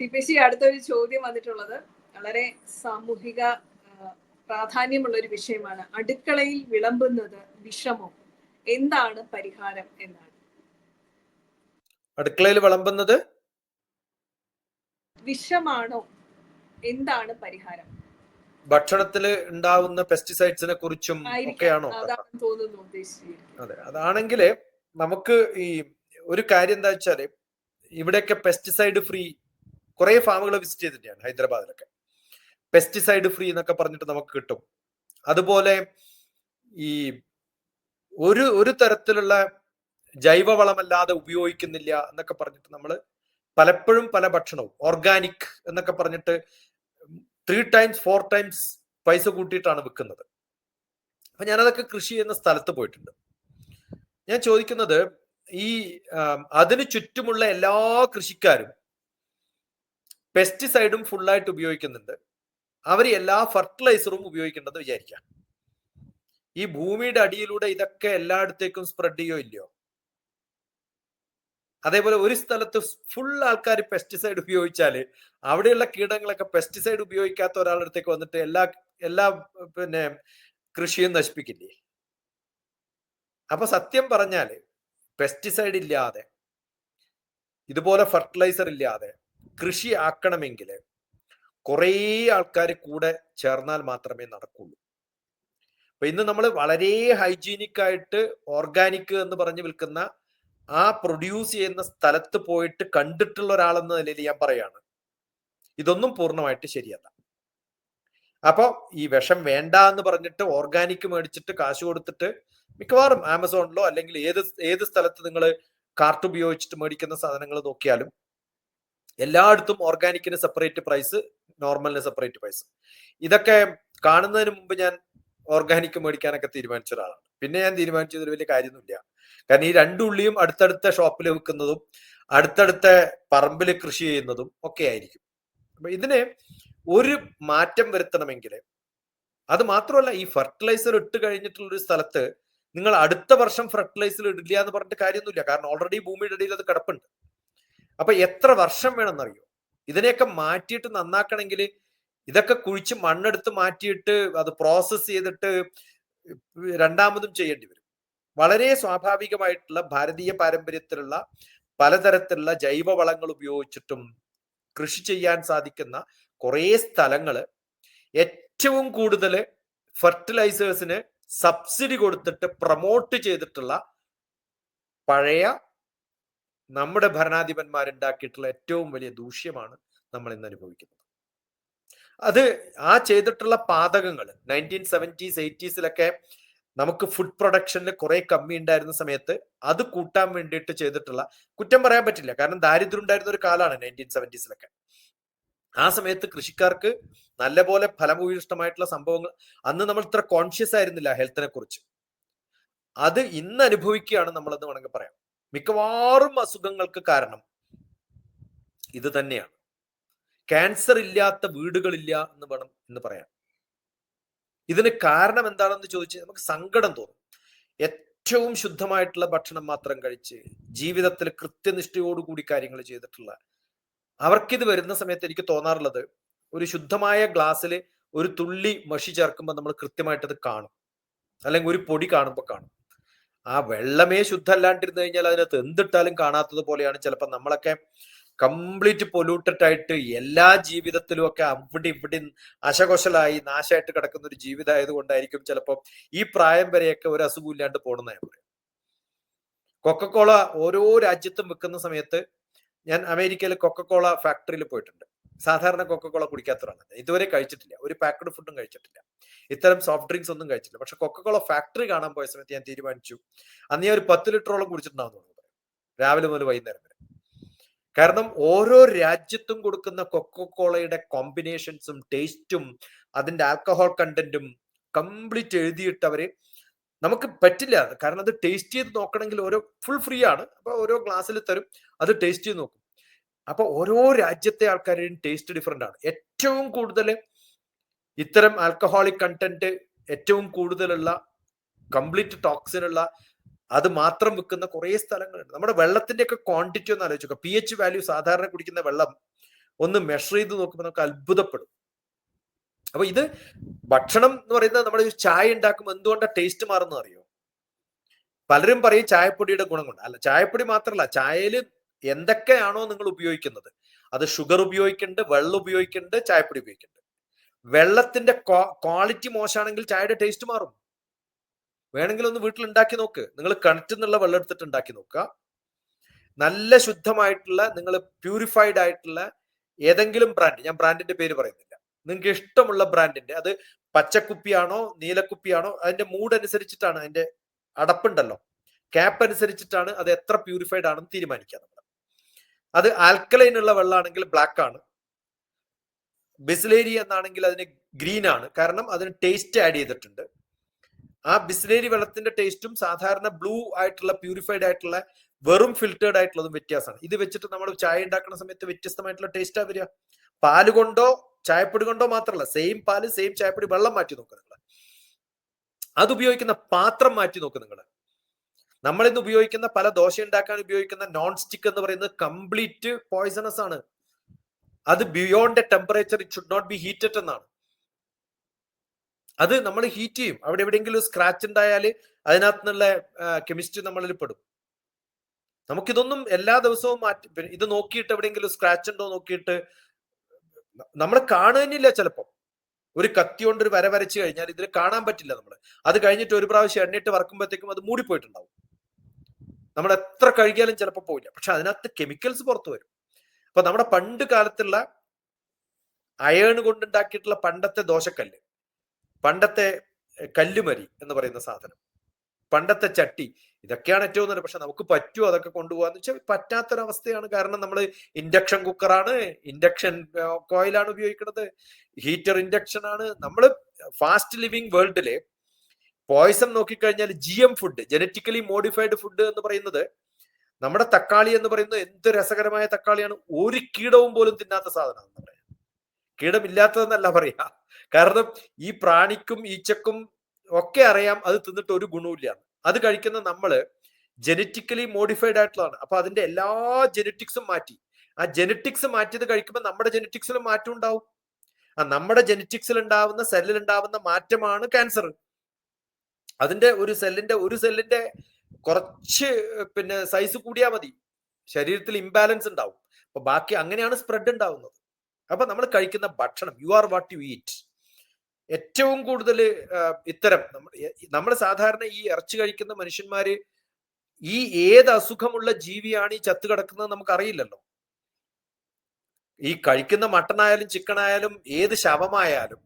T P C അടുത്തൊരു ചോദ്യം വന്നിട്ടുള്ളത് വളരെ സാമൂഹിക പ്രാധാന്യമുള്ള ഒരു വിഷയമാണ്. അടുക്കളയിൽ വിളമ്പുന്നത് വിഷമോ? എന്താണ് പരിഹാരം എന്നാണ്. അടുക്കളയിൽ വിളമ്പുന്നത്? വിഷമാണോ? എന്താണ് പരിഹാരം? ഭക്ഷണത്തിൽ ഉണ്ടാവുന്ന പെസ്റ്റിസൈഡ്സിനെ കുറിച്ചും ഒക്കെയാണോ? അതെ. അതാണെങ്കിൽ നമുക്ക് ഈ ഒരു കാര്യം എന്താ വെച്ചാൽ ഇവിടെയൊക്കെ പെസ്റ്റിസൈഡ് ഫ്രീ കുറെ ഫാമുകൾ വിസിറ്റ് ചെയ്തിട്ടാണ് ഹൈദരാബാദിലൊക്കെ. പെസ്റ്റിസൈഡ് ഫ്രീ എന്നൊക്കെ പറഞ്ഞിട്ട് നമുക്ക് കിട്ടും. അതുപോലെ ഈ ഒരു ഒരു തരത്തിലുള്ള ജൈവവളമല്ലാതെ ഉപയോഗിക്കുന്നില്ല എന്നൊക്കെ പറഞ്ഞിട്ട് നമ്മൾ പലപ്പോഴും പല ഭക്ഷണവും ഓർഗാനിക് എന്നൊക്കെ പറഞ്ഞിട്ട് ത്രീ ടൈംസ് ഫോർ ടൈംസ് പൈസ കൂട്ടിയിട്ടാണ് വിൽക്കുന്നത് അപ്പൊ ഞാനതൊക്കെ കൃഷി ചെയ്യുന്ന സ്ഥലത്ത് പോയിട്ടുണ്ട്. ഞാൻ ചോദിക്കുന്നത് ഈ അതിനു ചുറ്റുമുള്ള എല്ലാ കൃഷിക്കാരും പെസ്റ്റിസൈഡും ഫുള്ളായിട്ട് ഉപയോഗിക്കുന്നുണ്ട്. അവർ എല്ലാ ഫർട്ടിലൈസറും ഉപയോഗിക്കേണ്ടെന്ന് വിചാരിക്കാം. ഈ ഭൂമിയുടെ അടിയിലൂടെ ഇതൊക്കെ എല്ലായിടത്തേക്കും സ്പ്രെഡ് ചെയ്യോ ഇല്ലയോ? അതേപോലെ ഒരു സ്ഥലത്ത് ഫുൾ ആൾക്കാർ പെസ്റ്റിസൈഡ് ഉപയോഗിച്ചാൽ അവിടെയുള്ള കീടങ്ങളൊക്കെ പെസ്റ്റിസൈഡ് ഉപയോഗിക്കാത്ത ഒരാളുടെ അടുത്തേക്ക് വന്നിട്ട് എല്ലാ എല്ലാ പിന്നെ കൃഷിയും നശിപ്പിക്കില്ലേ? അപ്പൊ സത്യം പറഞ്ഞാൽ പെസ്റ്റിസൈഡ് ഇല്ലാതെ ഇതുപോലെ ഫെർട്ടിലൈസർ ഇല്ലാതെ കൃഷി ആക്കണമെങ്കിൽ കുറേ ആൾക്കാർ കൂടെ ചേർന്നാൽ മാത്രമേ നടക്കുള്ളൂ. അപ്പൊ ഇന്ന് നമ്മൾ വളരെ ഹൈജീനിക് ആയിട്ട് ഓർഗാനിക് എന്ന് പറഞ്ഞ് വിൽക്കുന്ന ആ പ്രൊഡ്യൂസ് ചെയ്യുന്ന സ്ഥലത്ത് പോയിട്ട് കണ്ടിട്ടുള്ള ഒരാളെന്ന നിലയിൽ ഞാൻ പറയാണ് ഇതൊന്നും പൂർണമായിട്ട് ശരിയല്ല. അപ്പൊ ഈ വിഷം വേണ്ട എന്ന് പറഞ്ഞിട്ട് ഓർഗാനിക് മേടിച്ചിട്ട് കാശ് കൊടുത്തിട്ട് മിക്കവാറും ആമസോണിലോ അല്ലെങ്കിൽ ഏത് ഏത് സ്ഥലത്ത് നിങ്ങൾ കാർട്ട് ഉപയോഗിച്ചിട്ട് മേടിക്കുന്ന സാധനങ്ങൾ നോക്കിയാലും എല്ലായിടത്തും ഓർഗാനിക്കിന് സെപ്പറേറ്റ് പ്രൈസ് നോർമലിന് സെപ്പറേറ്റ് പ്രൈസ് ഇതൊക്കെ കാണുന്നതിന് മുമ്പ് ഞാൻ ഓർഗാനിക് മേടിക്കാനൊക്കെ തീരുമാനിച്ച ഒരാളാണ്. പിന്നെ ഞാൻ തീരുമാനിച്ചതിൽ വലിയ കാര്യമൊന്നുമില്ല. കാരണം ഈ രണ്ടു ഉള്ളിയും അടുത്തടുത്ത ഷോപ്പിൽ വിൽക്കുന്നതും അടുത്തടുത്ത പറമ്പിൽ കൃഷി ചെയ്യുന്നതും ഒക്കെ ആയിരിക്കും. അപ്പൊ ഇതിന് ഒരു മാറ്റം വരുത്തണമെങ്കിൽ അത് മാത്രമല്ല ഈ ഫെർട്ടിലൈസർ ഇട്ട് കഴിഞ്ഞിട്ടുള്ള ഒരു സ്ഥലത്ത് നിങ്ങൾ അടുത്ത വർഷം ഫെർട്ടിലൈസർ ഇടില്ല എന്ന് പറഞ്ഞിട്ട് കാര്യമൊന്നുമില്ല. കാരണം ഓൾറെഡി ഭൂമിയുടെ ഇടയിൽ അത് കിടപ്പുണ്ട്. അപ്പൊ എത്ര വർഷം വേണമെന്നറിയോ? ഇതിനെയൊക്കെ മാറ്റിയിട്ട് നന്നാക്കണമെങ്കിൽ ഇതൊക്കെ കുഴിച്ച് മണ്ണെടുത്ത് മാറ്റിയിട്ട് അത് പ്രോസസ്സ് ചെയ്തിട്ട് രണ്ടാമതും ചെയ്യേണ്ടി വരും. വളരെ സ്വാഭാവികമായിട്ടുള്ള ഭാരതീയ പാരമ്പര്യത്തിലുള്ള പലതരത്തിലുള്ള ജൈവവളങ്ങൾ ഉപയോഗിച്ചിട്ടും കൃഷി ചെയ്യാൻ സാധിക്കുന്ന കുറേ സ്ഥലങ്ങൾ ഏറ്റവും കൂടുതൽ ഫെർട്ടിലൈസേഴ്സിന് സബ്സിഡി കൊടുത്തിട്ട് പ്രൊമോട്ട് ചെയ്തിട്ടുള്ള പഴയ നമ്മുടെ ഭരണാധിപന്മാരുണ്ടാക്കിയിട്ടുള്ള ഏറ്റവും വലിയ ദൂഷ്യമാണ് നമ്മൾ ഇന്ന് അനുഭവിക്കുന്നത്. അത് ആ ചെയ്തിട്ടുള്ള പാതകങ്ങൾ നയന്റീൻ സെവന്റീസ് എയ്റ്റീസിലൊക്കെ നമുക്ക് ഫുഡ് പ്രൊഡക്ഷനിൽ കുറെ കമ്മി ഉണ്ടായിരുന്ന സമയത്ത് അത് കൂട്ടാൻ വേണ്ടിയിട്ട് ചെയ്തിട്ടുള്ള കുറ്റം പറയാൻ പറ്റില്ല. കാരണം ദാരിദ്ര്യം ഉണ്ടായിരുന്ന ഒരു കാലമാണ് നയന്റീൻ സെവന്റീസിലൊക്കെ ആ സമയത്ത് കൃഷിക്കാർക്ക് നല്ലപോലെ ഫലഭൂയിഷ്ടമായിട്ടുള്ള സംഭവങ്ങൾ അന്ന് നമ്മൾ ഇത്ര കോൺഷ്യസ് ആയിരുന്നില്ല ഹെൽത്തിനെ കുറിച്ച്. അത് ഇന്ന് അനുഭവിക്കുകയാണ് നമ്മളെന്ന് വേണമെങ്കിൽ പറയാം. മിക്കവാറും അസുഖങ്ങൾക്ക് കാരണം ഇത് തന്നെയാണ്. ക്യാൻസർ ഇല്ലാത്ത വീടുകളില്ല എന്ന് വേണം എന്ന് പറയാം ഇതിന് കാരണം എന്താണെന്ന് ചോദിച്ചാൽ നമുക്ക് സങ്കടം തോന്നും. ഏറ്റവും ശുദ്ധമായിട്ടുള്ള ഭക്ഷണം മാത്രം കഴിച്ച് ജീവിതത്തിൽ കൃത്യനിഷ്ഠയോടുകൂടി കാര്യങ്ങൾ ചെയ്തിട്ടുള്ള അവർക്കിത് വരുന്ന സമയത്ത് എനിക്ക് തോന്നാറുള്ളത് ഒരു ശുദ്ധമായ ഗ്ലാസ്സിൽ ഒരു തുള്ളി മഷി ചേർക്കുമ്പോൾ നമ്മൾ കൃത്യമായിട്ടത് കാണും. അല്ലെങ്കിൽ ഒരു പൊടി കാണുമ്പോൾ കാണും. ആ വെള്ളമേ ശുദ്ധമല്ലാണ്ടിരുന്നു കഴിഞ്ഞാൽ അതിനകത്ത് എന്തിട്ടാലും കാണാത്തത് പോലെയാണ്. ചിലപ്പോൾ നമ്മളൊക്കെ കംപ്ലീറ്റ് പൊല്യൂട്ടഡ് ആയിട്ട് എല്ലാ ജീവിതത്തിലും ഒക്കെ അവിടെ ഇവിടെ അശകൊശലായി നാശമായിട്ട് കിടക്കുന്ന ഒരു ജീവിതം ആയതുകൊണ്ടായിരിക്കും ചിലപ്പോൾ ഈ പ്രായം വരെയൊക്കെ ഒരു അസുഖം ഇല്ലാണ്ട് പോണെന്ന് ഞാൻ പറയും. കൊക്കക്കോള ഓരോ രാജ്യത്തും വെക്കുന്ന സമയത്ത് ഞാൻ അമേരിക്കയിൽ കൊക്കക്കോള ഫാക്ടറിയിൽ പോയിട്ടുണ്ട്. സാധാരണ കൊക്കക്കോള കുടിക്കാത്തവരാണ്. ഇതുവരെ കഴിച്ചിട്ടില്ല. ഒരു പാക്കഡ് ഫുഡും കഴിച്ചിട്ടില്ല. ഇത്തരം സോഫ്റ്റ് ഡ്രിങ്ക്സ് ഒന്നും കഴിച്ചിട്ടില്ല. പക്ഷെ കൊക്കക്കോള ഫാക്ടറി കാണാൻ പോയ സമയത്ത് ഞാൻ തീരുമാനിച്ചു. അന്ന് ഞാൻ ഒരു പത്ത് ലിറ്ററോളം കുടിച്ചിട്ടുണ്ടാവും തോന്നുന്നു രാവിലെ മുതൽ വൈകുന്നേരം വരെ. കാരണം ഓരോ രാജ്യത്തും കൊടുക്കുന്ന കൊക്കക്കോളയുടെ കോമ്പിനേഷൻസും ടേസ്റ്റും അതിന്റെ ആൽക്കഹോൾ കണ്ടന്റും കംപ്ലീറ്റ് എഴുതിയിട്ട് അവർ നമുക്ക് പറ്റില്ല. കാരണം അത് ടേസ്റ്റ് ചെയ്ത് നോക്കണമെങ്കിൽ ഓരോ ഫുൾ ഫ്രീ ആണ്. അപ്പൊ ഓരോ ഗ്ലാസ്സിൽ തരും. അത് ടേസ്റ്റ് ചെയ്ത് നോക്കും. അപ്പൊ ഓരോ രാജ്യത്തെ ആൾക്കാരുടെയും ടേസ്റ്റ് ഡിഫറെന്റ് ആണ്. ഏറ്റവും കൂടുതൽ ഇത്തരം ആൽക്കഹോളിക് കണ്ടന്റ് ഏറ്റവും കൂടുതലുള്ള കംപ്ലീറ്റ് ടോക്സിനുള്ള അത് മാത്രം വെക്കുന്ന കുറേ സ്ഥലങ്ങളുണ്ട്. നമ്മുടെ വെള്ളത്തിന്റെ ഒക്കെ ക്വാണ്ടിറ്റി ഒന്ന് ആലോചിക്കുക പി എച്ച് വാല്യൂ സാധാരണ കുടിക്കുന്ന വെള്ളം ഒന്ന് മെഷർ ചെയ്ത് നോക്കുമ്പോൾ നമുക്ക് അത്ഭുതപ്പെടും. അപ്പൊ ഇത് ഭക്ഷണം എന്ന് പറയുന്നത് നമ്മൾ ചായ ഉണ്ടാക്കുമ്പോൾ എന്തുകൊണ്ടാണ് ടേസ്റ്റ് മാറുന്നത് അറിയോ? പലരും പറയും ചായപ്പൊടിയുടെ ഗുണം കൊണ്ട് അല്ല ചായപ്പൊടി മാത്രമല്ല ചായയിൽ എന്തൊക്കെയാണോ നിങ്ങൾ ഉപയോഗിക്കുന്നത്? അത് ഷുഗർ ഉപയോഗിക്കുന്നുണ്ട് വെള്ളം ഉപയോഗിക്കുന്നുണ്ട് ചായപ്പൊടി ഉപയോഗിക്കുന്നുണ്ട് വെള്ളത്തിന്റെ ക്വാളിറ്റി മോശമാണെങ്കിൽ ചായയുടെ ടേസ്റ്റ് മാറും. വേണമെങ്കിൽ ഒന്ന് വീട്ടിൽ ഉണ്ടാക്കി നോക്ക്. നിങ്ങൾ കിണറ്റിൽ വെള്ളം എടുത്തിട്ട് ഉണ്ടാക്കി നോക്കുക നല്ല ശുദ്ധമായിട്ടുള്ള നിങ്ങൾ പ്യൂരിഫൈഡ് ആയിട്ടുള്ള ഏതെങ്കിലും ബ്രാൻഡ് ഞാൻ ബ്രാൻഡിന്റെ പേര് പറയുന്നില്ല. നിങ്ങൾക്ക് ഇഷ്ടമുള്ള ബ്രാൻഡിന്റെ അത് പച്ചക്കുപ്പിയാണോ നീലക്കുപ്പിയാണോ അതിന്റെ മൂഡ് അനുസരിച്ചിട്ടാണ് അതിന്റെ അടപ്പുണ്ടല്ലോ. ക്യാപ്പ് അനുസരിച്ചിട്ടാണ് അത് എത്ര പ്യൂരിഫൈഡ് ആണെന്ന് തീരുമാനിക്കുക അത് ആൽക്കലൈൻ ഉള്ള വെള്ളമാണെങ്കിൽ ബ്ലാക്ക് ആണ്. ബിസ്ലേരി എന്നാണെങ്കിൽ അതിന് ഗ്രീൻ ആണ്. കാരണം അതിന് ടേസ്റ്റ് ആഡ് ചെയ്തിട്ടുണ്ട്. ആ ബിസ്ലേരി വെള്ളത്തിന്റെ ടേസ്റ്റും സാധാരണ ബ്ലൂ ആയിട്ടുള്ള പ്യൂരിഫൈഡ് ആയിട്ടുള്ള വെറും ഫിൽറ്റേർഡ് ആയിട്ടുള്ളതും വ്യത്യാസമാണ്. ഇത് വെച്ചിട്ട് നമ്മൾ ചായ ഉണ്ടാക്കുന്ന സമയത്ത് വ്യത്യസ്തമായിട്ടുള്ള ടേസ്റ്റാ വരിക. പാൽ കൊണ്ടോ ചായപ്പൊടി കൊണ്ടോ മാത്രമല്ല സെയിം പാൽ സെയിം ചായപ്പൊടി വെള്ളം മാറ്റി നോക്കുക നിങ്ങൾ അത് ഉപയോഗിക്കുന്ന പാത്രം മാറ്റി നോക്കുക നിങ്ങൾ നമ്മൾ ഇന്ന് ഉപയോഗിക്കുന്ന പല ദോശ ഉണ്ടാക്കാൻ ഉപയോഗിക്കുന്ന നോൺ സ്റ്റിക്ക് എന്ന് പറയുന്നത് കംപ്ലീറ്റ് പോയിസണസ് ആണ്. അത് beyond temperature it should not be heated എന്നാണ്. അത് നമ്മൾ ഹീറ്റ് ചെയ്യും. അവിടെ എവിടെയെങ്കിലും സ്ക്രാച്ച് ഉണ്ടായാൽ അതിനകത്ത് നിന്നുള്ള കെമിസ്ട്രി നമ്മളിൽ പെടും. നമുക്കിതൊന്നും എല്ലാ ദിവസവും മാറ്റി ഇത് നോക്കിയിട്ട് എവിടെയെങ്കിലും സ്ക്രാച്ച് ഉണ്ടോ നോക്കിയിട്ട് നമ്മൾ കാണുന്നില്ല ചിലപ്പോൾ ഒരു കത്തി കൊണ്ട് ഒരു വര വരച്ച് കഴിഞ്ഞാൽ ഇതിൽ കാണാൻ പറ്റില്ല നമ്മൾ അത് കഴിഞ്ഞിട്ട് ഒരു പ്രാവശ്യം എണ്ണയിട്ട് വറക്കുമ്പോഴത്തേക്കും അത് മൂടിപ്പോയിട്ടുണ്ടാവും. നമ്മൾ എത്ര കഴുകിയാലും ചിലപ്പോൾ പോയില്ല പക്ഷെ അതിനകത്ത് കെമിക്കൽസ് പുറത്തു വരും. അപ്പൊ നമ്മുടെ പണ്ട് കാലത്തുള്ള അയേൺ കൊണ്ടുണ്ടാക്കിയിട്ടുള്ള പണ്ടത്തെ ദോശക്കല്ല് പണ്ടത്തെ കല്ലുമരി എന്ന് പറയുന്ന സാധനം പണ്ടത്തെ ചട്ടി ഇതൊക്കെയാണ് ഏറ്റവും നല്ലത്. പക്ഷെ നമുക്ക് പറ്റുമോ അതൊക്കെ കൊണ്ടുപോകാന്ന് വെച്ചാൽ പറ്റാത്തൊരവസ്ഥയാണ്. കാരണം നമ്മൾ ഇൻഡക്ഷൻ കുക്കറാണ് ഇൻഡക്ഷൻ കോയിലാണ് ഉപയോഗിക്കുന്നത് ഹീറ്റർ ഇൻഡക്ഷൻ ആണ്. നമ്മൾ ഫാസ്റ്റ് ലിവിങ് വേൾഡിൽ പോയിസൺ നോക്കിക്കഴിഞ്ഞാൽ G M food genetically modified food എന്ന് പറയുന്നത് നമ്മുടെ തക്കാളി എന്ന് പറയുന്നത് എന്ത് രസകരമായ തക്കാളിയാണ്? ഒരു കീടവും പോലും തിന്നാത്ത സാധനമാണ് പറയാം കീടമില്ലാത്തതെന്നല്ല പറയാ. കാരണം ഈ പ്രാണിക്കും ഈച്ചക്കും ഒക്കെ അറിയാം അത് തിന്നിട്ട് ഒരു ഗുണവുമില്ല അത് കഴിക്കുന്ന നമ്മൾ ജനറ്റിക്കലി മോഡിഫൈഡ് ആയിട്ടുള്ളതാണ്. അപ്പൊ അതിന്റെ എല്ലാ ജനറ്റിക്സും മാറ്റി. ആ ജനറ്റിക്സ് മാറ്റിയത് കഴിക്കുമ്പോൾ നമ്മുടെ ജനറ്റിക്സിലും മാറ്റം ഉണ്ടാവും. ആ നമ്മുടെ ജനറ്റിക്സിൽ ഉണ്ടാവുന്ന സെല്ലിൽ ഉണ്ടാവുന്ന മാറ്റമാണ് ക്യാൻസർ അതിന്റെ ഒരു സെല്ലിന്റെ ഒരു സെല്ലിന്റെ കുറച്ച് പിന്നെ സൈസ് കൂടിയാൽ മതി. ശരീരത്തിൽ ഇംബാലൻസ് ഉണ്ടാവും. അപ്പൊ ബാക്കി അങ്ങനെയാണ് സ്പ്രെഡ് ഉണ്ടാവുന്നത്. അപ്പൊ നമ്മൾ കഴിക്കുന്ന ഭക്ഷണം you are what you eat ഏറ്റവും കൂടുതൽ ഇത്തരം നമ്മൾ സാധാരണ ഈ ഇറച്ചി കഴിക്കുന്ന മനുഷ്യന്മാര് ഈ ഏത് അസുഖമുള്ള ജീവിയാണ് ഈ ചത്തു കിടക്കുന്നത് നമുക്ക് അറിയില്ലല്ലോ ഈ കഴിക്കുന്ന മട്ടൺ ആയാലും ചിക്കൻ ആയാലും ഏത് ശവമായാലും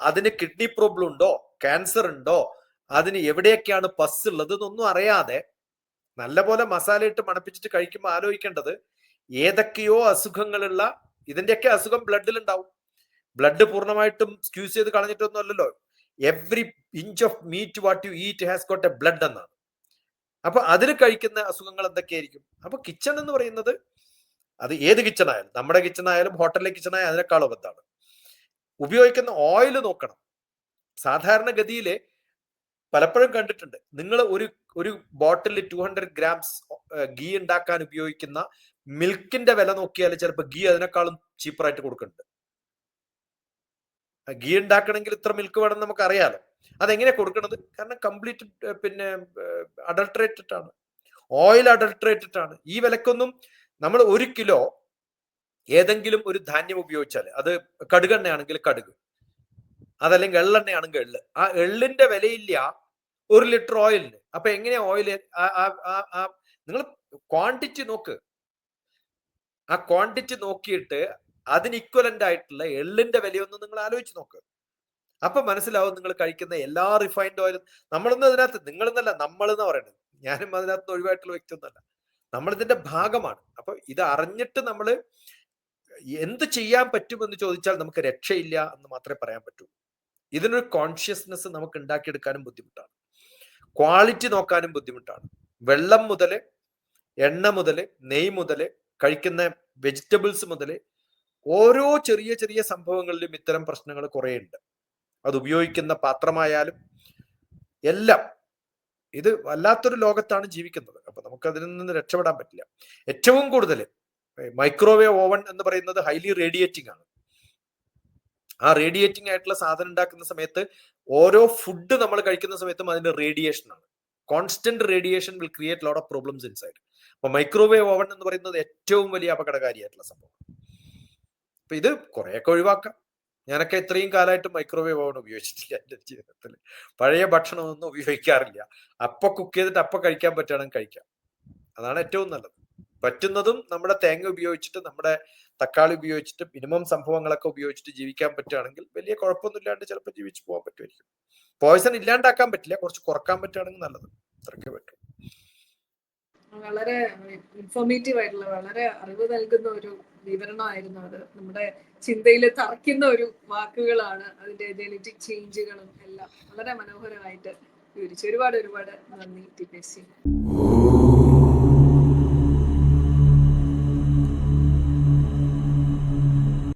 അതിന് കിഡ്നി പ്രോബ്ലം ഉണ്ടോ? ക്യാൻസർ ഉണ്ടോ? അതിന് എവിടെയൊക്കെയാണ് പസ് ഉള്ളത് എന്നൊന്നും അറിയാതെ നല്ലപോലെ മസാല ഇട്ട് മണപ്പിച്ചിട്ട് കഴിക്കുമ്പോൾ ആലോചിക്കേണ്ടത് ഏതൊക്കെയോ അസുഖങ്ങളുള്ള ഇതിന്റെയൊക്കെ അസുഖം ബ്ലഡിൽ ഉണ്ടാവും ബ്ലഡ് പൂർണമായിട്ടും സ്ക്യൂസ് ചെയ്ത് കളഞ്ഞിട്ടൊന്നും അല്ലല്ലോ. Every inch of meat what you eat has got a blood എന്നാണ്. അപ്പൊ അതിൽ കഴിക്കുന്ന അസുഖങ്ങൾ എന്തൊക്കെയായിരിക്കും? അപ്പൊ കിച്ചൺ എന്ന് പറയുന്നത് അത് ഏത് കിച്ചൺ ആയാലും നമ്മുടെ കിച്ചൺ ആയാലും ഹോട്ടലിലെ കിച്ചൺ ആയാലും അതിനേക്കാളും ഉപയോഗിക്കുന്ന ഓയിൽ നോക്കണം. സാധാരണഗതിയിൽ പലപ്പോഴും കണ്ടിട്ടുണ്ട്. നിങ്ങൾ ഒരു ഒരു ബോട്ടിലിൽ ടു ഹൺഡ്രഡ് ഗ്രാംസ് ഗീ ഉണ്ടാക്കാൻ ഉപയോഗിക്കുന്ന മിൽക്കിന്റെ വില നോക്കിയാൽ ചിലപ്പോൾ ഗീ അതിനേക്കാളും ചീപ്പറായിട്ട് കൊടുക്കുന്നുണ്ട്. ഗീ ഉണ്ടാക്കണമെങ്കിൽ ഇത്ര മിൽക്ക് വേണം നമുക്ക് അറിയാലോ അതെങ്ങനെ കൊടുക്കണത്? കാരണം കംപ്ലീറ്റ് പിന്നെ അഡൾട്രേറ്റഡ് ആണ്. ഓയിൽ അഡൾട്രേറ്റഡ് ആണ്. ഈ വിലക്കൊന്നും നമ്മൾ ഒരു കിലോ ഏതെങ്കിലും ഒരു ധാന്യം ഉപയോഗിച്ചാൽ അത് കടുകെണ്ണയാണെങ്കിൽ കടുക് അതല്ലെങ്കിൽ എള്ളെണ്ണയാണെങ്കിൽ എള്ള് ആ എള്ളിന്റെ വിലയില്ല ഒരു ലിറ്റർ ഓയിലിന് അപ്പൊ എങ്ങനെയാ ഓയിൽ നിങ്ങൾ ക്വാണ്ടിറ്റി നോക്ക്. ആ ക്വാണ്ടിറ്റി നോക്കിയിട്ട് അതിന് ഇക്വലന്റ് ആയിട്ടുള്ള എള്ളിന്റെ വിലയൊന്നും നിങ്ങൾ ആലോചിച്ച് നോക്ക്. അപ്പൊ മനസ്സിലാവും നിങ്ങൾ കഴിക്കുന്ന എല്ലാ റിഫൈൻഡ് ഓയിലും നമ്മളൊന്നും അതിനകത്ത് നിങ്ങളെന്നല്ല നമ്മളെന്ന് പറയുന്നത് ഞാനും അതിനകത്ത് ഒഴിവായിട്ടുള്ള വ്യക്തിയൊന്നല്ല നമ്മൾ നമ്മളിതിന്റെ ഭാഗമാണ്. അപ്പൊ ഇത് അറിഞ്ഞിട്ട് നമ്മൾ എന്ത് ചെയ്യാൻ പറ്റുമെന്ന് ചോദിച്ചാൽ നമുക്ക് രക്ഷയില്ല എന്ന് മാത്രമേ പറയാൻ പറ്റൂ. ഇതിനൊരു കോൺഷ്യസ്നെസ് നമുക്ക് ഉണ്ടാക്കിയെടുക്കാനും ബുദ്ധിമുട്ടാണ്. ക്വാളിറ്റി നോക്കാനും ബുദ്ധിമുട്ടാണ്. വെള്ളം മുതൽ എണ്ണ മുതൽ നെയ് മുതൽ കഴിക്കുന്ന വെജിറ്റബിൾസ് മുതൽ ഓരോ ചെറിയ ചെറിയ സംഭവങ്ങളിലും ഇത്തരം പ്രശ്നങ്ങൾ കുറേ ഉണ്ട് അത് ഉപയോഗിക്കുന്ന പാത്രമായാലും എല്ലാം ഇത് വല്ലാത്തൊരു ലോകത്താണ് ജീവിക്കുന്നത്. അപ്പൊ നമുക്ക് അതിൽ നിന്ന് രക്ഷപ്പെടാൻ പറ്റില്ല. ഏറ്റവും കൂടുതൽ മൈക്രോവേവ് ഓവൻ എന്ന് പറയുന്നത് ഹൈലി റേഡിയേറ്റിംഗ് ആണ്. ആ റേഡിയേറ്റിംഗ് ആയിട്ടുള്ള സാധനം ഉണ്ടാക്കുന്ന സമയത്ത് ഓരോ ഫുഡ് നമ്മൾ കഴിക്കുന്ന സമയത്തും അതിന്റെ റേഡിയേഷൻ ആണ്. Constant radiation will create lot of problems inside അപ്പൊ മൈക്രോവേവ് ഓവൻ എന്ന് പറയുന്നത് ഏറ്റവും വലിയ അപകടകാരിയായിട്ടുള്ള സംഭവം. അപ്പൊ ഇത് കുറെയൊക്കെ ഒഴിവാക്കാം. ഞാനൊക്കെ ഇത്രയും കാലമായിട്ട് മൈക്രോവേവ് ഓവൻ ഉപയോഗിച്ചിട്ടില്ല എന്റെ ജീവിതത്തിൽ പഴയ ഭക്ഷണമൊന്നും ഉപയോഗിക്കാറില്ല. അപ്പൊ കുക്ക് ചെയ്തിട്ട് അപ്പൊ കഴിക്കാൻ പറ്റുകയാണെങ്കിൽ കഴിക്കാം. അതാണ് ഏറ്റവും നല്ലത്. പറ്റുന്നതും നമ്മുടെ തേങ്ങ ഉപയോഗിച്ചിട്ട് നമ്മുടെ തക്കാളി ഉപയോഗിച്ചിട്ട് മിനിമം സംഭവങ്ങളൊക്കെ ഉപയോഗിച്ചിട്ട് ജീവിക്കാൻ പറ്റുകയാണെങ്കിൽ വലിയ കുഴപ്പമൊന്നും ഇല്ലാണ്ട് ചിലപ്പോൾ ജീവിച്ചു പോകാൻ പറ്റുമായിരിക്കും. പോയ്സൺ ഇല്ലാണ്ടാക്കാൻ പറ്റില്ല കുറച്ച് കുറയ്ക്കാൻ പറ്റുകയാണെങ്കിൽ നല്ലത്. അത്രയ്ക്ക് പറ്റും. വളരെ ഇൻഫോർമേറ്റീവ് ആയിട്ടുള്ള വളരെ അറിവ് നൽകുന്ന ഒരു വിവരണമായിരുന്നു അത്. നമ്മുടെ ചിന്തയിൽ തറയ്ക്കുന്ന ഒരു വാക്കുകളാണ് അതിന്റെ ജനറ്റിക് ചേഞ്ചുകളും എല്ലാം. വളരെ മനോഹരമായിട്ട് വിവരിച്ചു. ഒരുപാട് ഒരുപാട് നന്ദി ടി പി